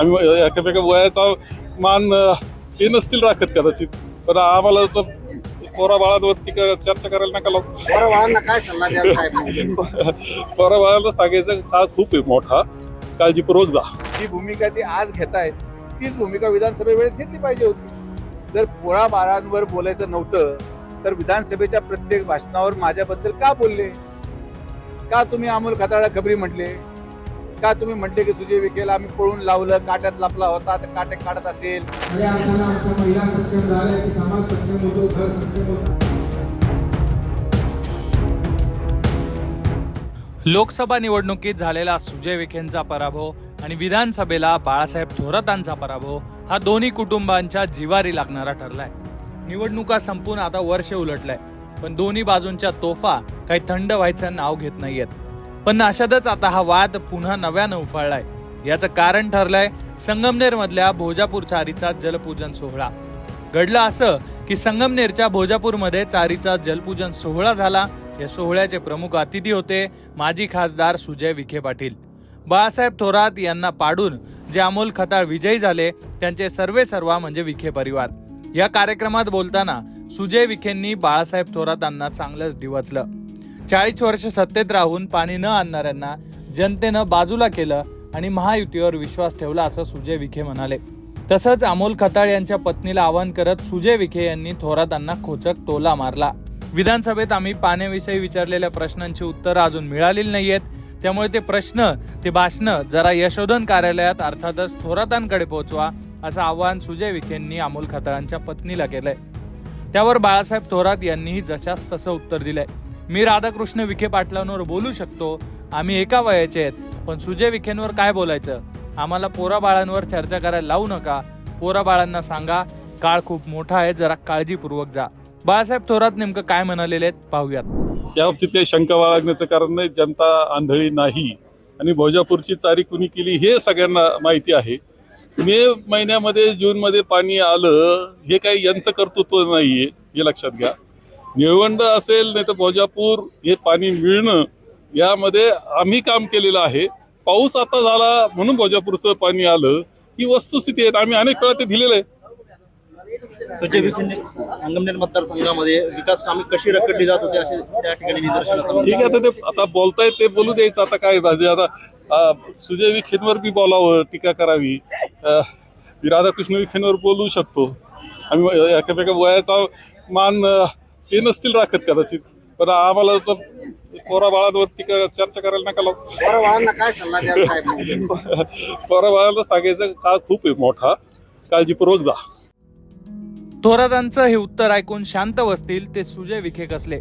आम्ही एकामेका वयाचा मान हे नसतील राखत कदाचित. पण आम्हाला तो पोरा बाळांवरती का चर्चा करायला नका लावू. काय सल्ला पोरा बाळांना सांगायचं काळ खूप आहे मोठा. काळजीपूर्वक जा. जी भूमिका ती आज घेतायत तीच भूमिका विधानसभेवेळेस घेतली पाहिजे होती. जर पोळा बाळांवर बोलायचं नव्हतं तर विधानसभेच्या प्रत्येक भाषणावर माझ्याबद्दल का बोलले? का तुम्ही अमोल खताळा खबरी म्हटले? का तुम्ही म्हटले की सुजय विखेला आम्ही पळून लावलं काट्यात लपला होता तर काटे काढत असेल? लोकसभा निवडणुकीत झालेला सुजय विखेंचा पराभव आणि विधानसभेला बाळासाहेब थोरातांचा पराभव हा दोन्ही कुटुंबांच्या जिवारी लागणारा ठरलाय. निवडणुका संपून आता वर्ष उलटलंय पण दोन्ही बाजूंच्या तोफा काही थंड व्हायचं नाव घेत नाहीयेत. पण अशातच आता हा वाद पुन्हा नव्यानं उफाळलाय. याचं कारण ठरलंय संगमनेर मधल्या भोजापूर चारीचा जलपूजन सोहळा. घडलं असं की संगमनेरच्या भोजापूरमध्ये चारीचा जलपूजन सोहळा झाला. या सोहळ्याचे प्रमुख अतिथी होते माजी खासदार सुजय विखे पाटील. बाळासाहेब थोरात यांना पाडून जे अमोल खताळ विजयी झाले त्यांचे सर्वे सर्वा म्हणजे विखे परिवार. या कार्यक्रमात बोलताना सुजय विखेंनी बाळासाहेब थोरातांना चांगलंच डिवचलं चाळीस वर्ष सत्तेत राहून पाणी न आणणाऱ्यांना जनतेनं बाजूला केलं आणि महायुतीवर विश्वास ठेवला असं सुजय विखे म्हणाले. तसंच अमोल खताळ यांच्या पत्नीला आवाहन करत सुजय विखे यांनी थोरातांना खोचक टोला मारला. विधानसभेत आम्ही पाण्याविषयी विचारलेल्या प्रश्नांची उत्तरं अजून मिळालेली नाहीयेत. त्यामुळे ते प्रश्न ते भाषणं जरा यशोधन कार्यालयात अर्थातच थोरातांकडे पोहोचवा असं आवाहन सुजय विखेंनी अमोल खताळांच्या पत्नीला केलंय. त्यावर बाळासाहेब थोरात यांनीही जशास तसं उत्तर दिलंय. मी राधाकृष्ण विखे पाटलांवर बोलू शकतो. आम्ही एका वयाचे आहेत. पण सुजय विखेंवर काय बोलायचं? आम्हाला पोरा बाळांवर चर्चा करायला लावू नका. पोरा बाळांना सांगा काळ खूप मोठा आहे जरा काळजीपूर्वक जा. बाळासाहेब थोरात नेमकं काय म्हणालेले आहेत पाहूयात. या बाबतीत काही शंका बाळगण्याचं कारण नाही जनता आंधळी नाही. आणि भोजापूरची चारी कुणी केली हे सगळ्यांना माहिती आहे. मे महिन्यामध्ये जूनमध्ये पाणी आलं हे काही यांचं कर्तृत्व नाहीये हे लक्षात घ्या. निळवंड असेल नाही तर भोजापूर हे पाणी मिळणं यामध्ये आम्ही काम केलेलं आहे. पाऊस आता झाला म्हणून भोजापूरचं पाणी आलं. ही वस्तुस्थिती आहे. आम्ही अनेक वेळा ते दिलेलं आहे. सुजय विखेंनी संगमनेर मतदारसंघामध्ये विकास कामे कशी रखडली जात होती असे त्या ठिकाणी निदर्शनास. ठीक आहे आता ते आता बोलतायत ते बोलू द्यायचं. आता काय म्हणजे आता सुजय विखेंवर बी बोलावं टीका करावी. राधाकृष्ण विखेंवर बोलू शकतो. आम्ही एकामेका वयाचा मान हे नसतील राखत कदाचित. पण आम्हाला तो पोरा बाळांवरती का चर्चा करायला नका लावू. काय सल्ला पोरा बाळांना सांगायचं काळ खूप आहे मोठा. काळजीपूर्वक जा. थोरातांचं हे उत्तर ऐकून शांत बसतील ते सुजय विखे कसले.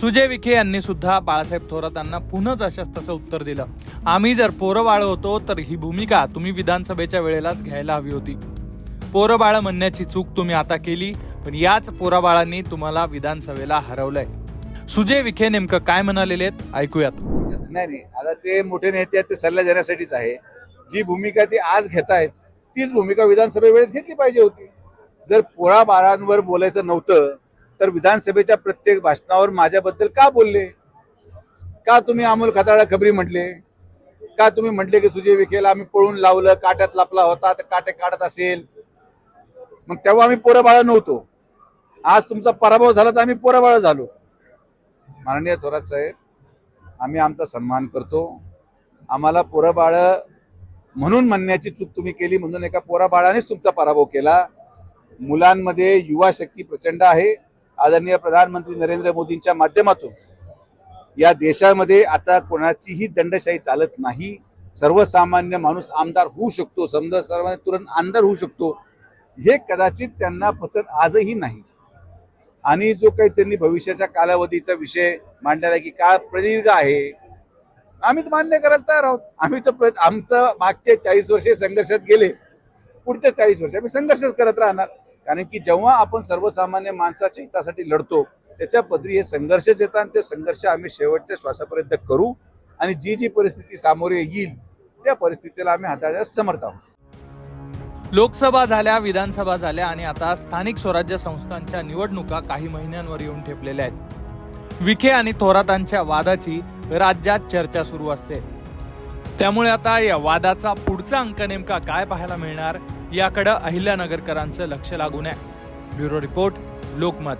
सुजय विखे यांनी सुद्धा बाळासाहेब थोरातांना पुन्हा अशाच तसं उत्तर दिलं. आम्ही जर पोरं बाळ होतो तर ही भूमिका तुम्ही विधानसभेच्या वेळेलाच घ्यायला हवी होती. पोरं बाळ म्हणण्याची चूक तुम्ही आता केली पण याच पोराबाळांनी तुम्हाला विधानसभेला हरवलंय. सुजय विखे नेमकं काय म्हणालेले आहेत? ऐकूयात. नाही नाही. आता ते मोठे नेते आहेत ते सल्ला देण्यासाठीच आहे. जी भूमिका ती आज घेतायत तीच भूमिका विधानसभेवेळेस घेतली पाहिजे होती. जर पोराबाळांवर बोलायचं नव्हतं तर विधानसभेच्या प्रत्येक भाषणावर माझ्याबद्दल का बोलले? का तुम्ही अमोल खताळा खबरी म्हटले? का तुम्ही म्हटले की सुजय विखेला आम्ही पळून लावलं काट्यात लपला होता तर काटे काढत असेल? मग तेव्हा आम्ही पोरं बाळा नव्हतो. आज तुमचा पराभव झाला तर आम्ही पोरं बाळा झालो. माननीय थोरात साहेब आम्ही आमचा सन्मान करतो. आम्हाला पोरबाळ म्हणून म्हणण्याची चूक तुम्ही केली म्हणून एका पोराबाळानेच तुमचा पराभव केला. मुलांमध्ये युवा शक्ती प्रचंड आहे. आदरणीय प्रधानमंत्री नरेंद्र मोदींच्या माध्यमातून या देशामध्ये आता कोणाचीही दंडशाही चालत नाही. सर्वसामान्य माणूस आमदार होऊ शकतो. समजा सर्वांनी तुरंत आमदार होऊ शकतो. हे कदाचित त्यांना पचत आजही नाही. आणि जो काही त्यांनी भविष्याच्या कालावधीचा विषय मांडलेला आहे की काळ प्रदीर्घ आहे आम्ही तर मान्य करायला तयार आहोत. आम्ही तर प्र- आमचं मागचे चाळीस वर्षे संघर्षात गेले. पुढच्या चाळीस वर्ष आम्ही संघर्षच करत राहणार. कारण की जेव्हा आपण सर्वसामान्य माणसाच्या हितासाठी लढतो त्याच्या पदरी हे संघर्षच येतात आणि ते संघर्ष आम्ही शेवटच्या श्वासापर्यंत करू. आणि जी जी परिस्थिती सामोरे येईल त्या परिस्थितीला आम्ही हाताळण्यास समर्थ आहोत. लोकसभा झाल्या विधानसभा झाल्या आणि आता स्थानिक स्वराज्य संस्थांच्या निवडणुका काही महिन्यांवर येऊन ठेपलेल्या आहेत. विखे आणि थोरातांच्या वादाची राज्यात चर्चा सुरू असते. त्यामुळे आता या वादाचा पुढचा अंक नेमका काय पाहायला मिळणार याकडं अहिल्यानगरकरांचं लक्ष लागून आहे. Bureau report Lokmat.